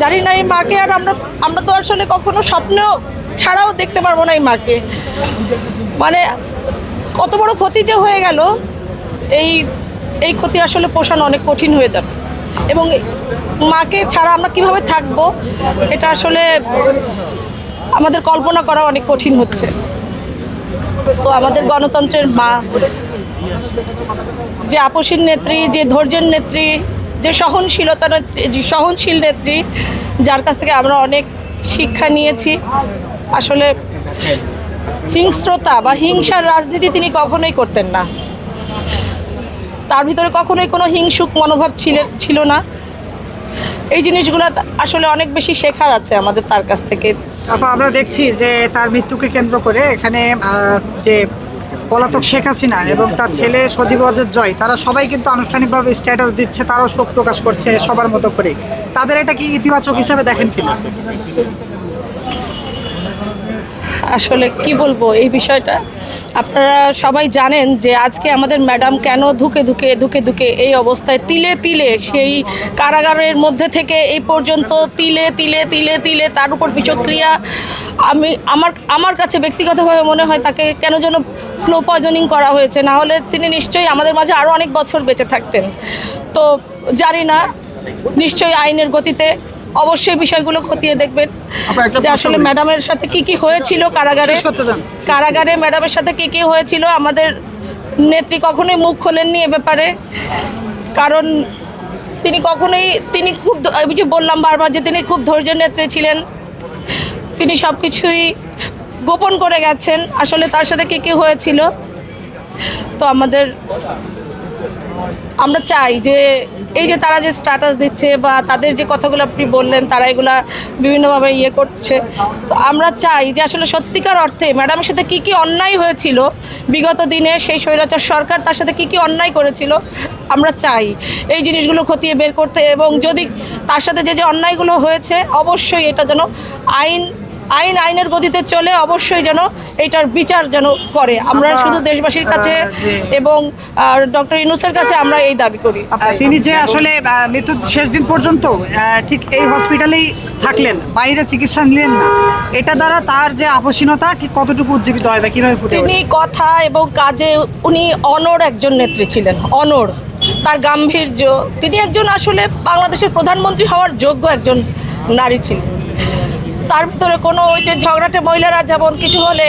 জানি না এই মাকে, আর আমরা আমরা তো আসলে কখনো স্বপ্ন ছাড়াও দেখতে পারব না এই মাকে। মানে কত বড় ক্ষতি যে হয়ে গেল, এই এই ক্ষতি আসলে পোষানো অনেক কঠিন হয়ে যাবে। এবং মাকে ছাড়া আমরা কীভাবে থাকব, এটা আসলে আমাদের কল্পনা করা অনেক কঠিন হচ্ছে। তো আমাদের গণতন্ত্রের মা, যে আপসীর নেত্রী, যে ধৈর্যের নেত্রী যে সহনশীলতা সহনশীল নেত্রী, যার কাছ থেকে আমরা অনেক শিক্ষা নিয়েছি। আসলে হিংস্রতা বা হিংসার রাজনীতি তিনি কখনোই করতেন না। তার ভিতরে কখনোই কোনো হিংসুক মনোভাব ছিল ছিল না। এই জিনিসগুলো আসলে অনেক বেশি শেখার আছে আমাদের তার কাছ থেকে। আমরা দেখছি যে তার মৃত্যুকে কেন্দ্র করে এখানে যে পলাতক শেখ হাসিনা এবং তার ছেলে সজীব ওয়াজের জয়, তারা সবাই কিন্তু আনুষ্ঠানিকভাবে স্ট্যাটাস দিচ্ছে, তারাও শোক প্রকাশ করছে সবার মতো করে তাদের এটা কি ইতিবাচক হিসাবে দেখেন কিনা? আসলে কি বলব, এই বিষয়টা। আপনারা সবাই জানেন যে আজকে আমাদের ম্যাডাম কেন ধুকে ধুকে ধুকে ধুকে এই অবস্থায় তিলে তিলে, সেই কারাগারের মধ্যে থেকে এই পর্যন্ত তিলে তিলে তিলে তিলে তার উপর বিষক্রিয়া, আমি, আমার আমার কাছে ব্যক্তিগতভাবে মনে হয় তাকে কেন যেন স্লো পয়জনিং করা হয়েছে। না হলে তিনি নিশ্চয়ই আমাদের মাঝে আরও অনেক বছর বেঁচে থাকতেন। তো জানি না, নিশ্চয়ই আইনের গতিতে অবশ্যই বিষয়গুলো খতিয়ে দেখবেন। যে আসলে ম্যাডামের সাথে কি কি হয়েছিল কারাগারে? শেষ কারাগারে ম্যাডামের সাথে কি কি হয়েছিল? আমাদের নেত্রী কখনোই মুখ খোলেননি এ ব্যাপারে। কারণ তিনি কখনোই তিনি খুব আমি যে বললাম বারবার যে তিনি খুব ধৈর্য নেত্রী ছিলেন। তিনি সব কিছুই গোপন করে গেছেন। আসলে তার সাথে কি কি হয়েছিল? তো আমাদের আমরা চাই যে এই যে তারা যে স্ট্যাটাস দিচ্ছে বা তাদের যে কথাগুলো আপনি বললেন, তারা এগুলা বিভিন্নভাবে ইয়ে করছে। তো আমরা চাই যে আসলে সত্যিকার অর্থে ম্যাডামের সাথে কি কি অন্যায় হয়েছিল বিগত দিনে, সেই স্বৈরাচার সরকার তার সাথে কি কি অন্যায় করেছিল, আমরা চাই এই জিনিসগুলো খতিয়ে বের করতে। এবং যদি তার সাথে যে যে অন্যায়গুলো হয়েছে, অবশ্যই এটা যেন আইন আইন আইনের গতিতে চলে অবশ্যই যেন এটার বিচার যেন করে। আমরা শুধু দেশবাসীর কাছে এবং ডক্টর ইনুসের কাছে আমরা এই দাবি করি। তিনি যে আসলে মৃত্যুর শেষ দিন পর্যন্ত ঠিক এই হসপিটালেই থাকলেন বাইরে চিকিৎসা নিলেন না এটা দ্বারা তার যে আপসীনতা ঠিক কতটুকু উজ্জীবিত হয় বা কীভাবে তিনি কথা এবং কাজে উনি অনর একজন নেত্রী ছিলেন অনর। তার গাম্ভীর্য তিনি একজন আসলে বাংলাদেশের প্রধানমন্ত্রী হওয়ার যোগ্য একজন নারী ছিলেন। তার ভিতরে কোনো ওই যে ঝগড়াটে মহিলারা যেমন কিছু হলে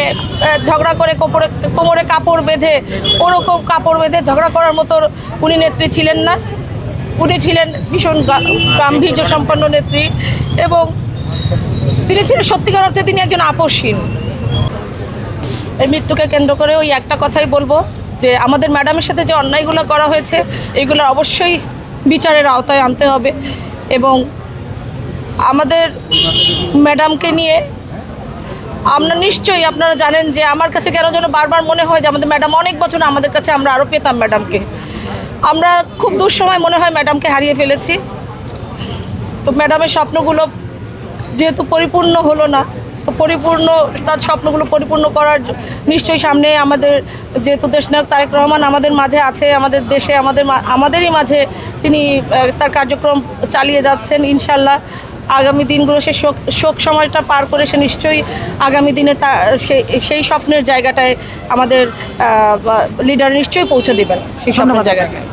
ঝগড়া করে কোমরে কোমরে কাপড় বেঁধে ওরকম কাপড় বেঁধে ঝগড়া করার মতো উনি নেত্রী ছিলেন না। উনি ছিলেন ভীষণ গাম্ভীর্য সম্পন্ন নেত্রী এবং তিনি ছিলেন সত্যিকার অর্থে তিনি একজন আপসহীন এই মৃত্যুকে কেন্দ্র করে ওই একটা কথাই বলব যে আমাদের ম্যাডামের সাথে যে অন্যায়গুলো করা হয়েছে, এগুলো অবশ্যই বিচারের আওতায় আনতে হবে এবং আমাদের ম্যাডামকে নিয়ে। আমরা নিশ্চয়ই আপনারা জানেন যে আমার কাছে কেন যেন বারবার মনে হয় যে আমাদের ম্যাডাম অনেক বছর আমাদের কাছে আমরা আরও পেতাম ম্যাডামকে। আমরা খুব দুঃসময় মনে হয় ম্যাডামকে হারিয়ে ফেলেছি। তো ম্যাডামের স্বপ্নগুলো যেহেতু পরিপূর্ণ হলো না, তো পরিপূর্ণ, তার স্বপ্নগুলো পরিপূর্ণ করার নিশ্চয়ই সামনে আমাদের যেহেতু দেশনায়ক তারেক রহমান আমাদের মাঝে আছে, আমাদের দেশে, আমাদের আমাদেরই মাঝে তিনি তার কার্যক্রম চালিয়ে যাচ্ছেন ইনশাল্লাহ। আগামী দিনগুলো সে শোক শোক সময়টা পার করে সে নিশ্চয়ই আগামী দিনে তা সেই সেই স্বপ্নের জায়গাটায় আমাদের লিডার নিশ্চয়ই পৌঁছে দেবেন সেই স্বপ্নের জায়গাটায়।